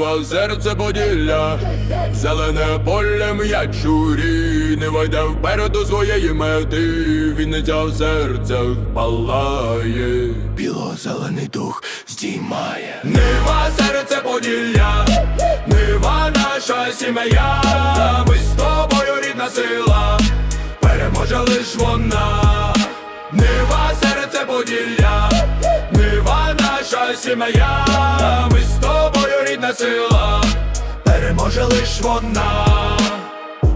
Нива, серце поділля, зелене поле м'ячурі, не вийде вперед до своєї мети, Вінниця в серцях палає, біло-зелений дух здіймає. Нива, серце поділля, Нива наша сім'я, ми з тобою рідна сила, переможе лиш вона. Нива, серце поділля, Нива наша сім'я, сила, переможе лиш вона.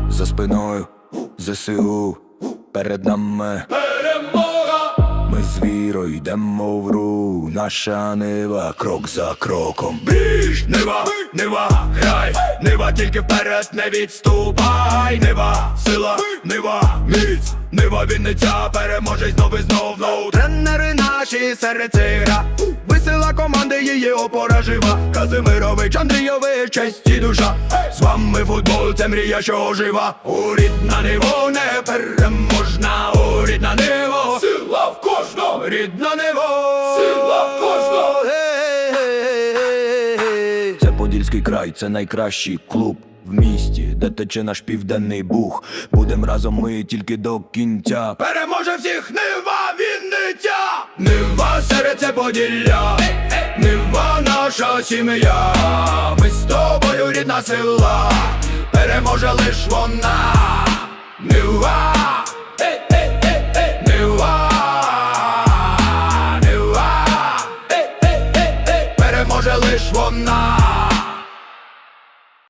За спиною ЗСУ перед нами Перемога, ми з вірою йдемо в ру, наша нива крок за кроком. біж, Нива, Нива, грай, Нива, тільки вперед не відступай, Нива, сила, Нива, міць, Нива, Вінниця, переможе знов і знов, знов. Тренери наші серед цих Казимирович, Андрійович, честь і душа. З вами футбол, це мрія, що жива. У рідна Ниво не переможна, у рідна Ниво, сила в кожному, рідна Ниво, сила в кожному. Це Подільський край, це найкращий клуб в місті, де тече наш південний бух. Будем разом ми тільки до кінця. Переможе всіх Нива Вінниця Нива серце Поділля наша сім'я, ми з тобою рідна сила, переможе лиш вона, Нива, е, е, е, е. Нива, Нива, е, е, е, е. переможе лиш вона.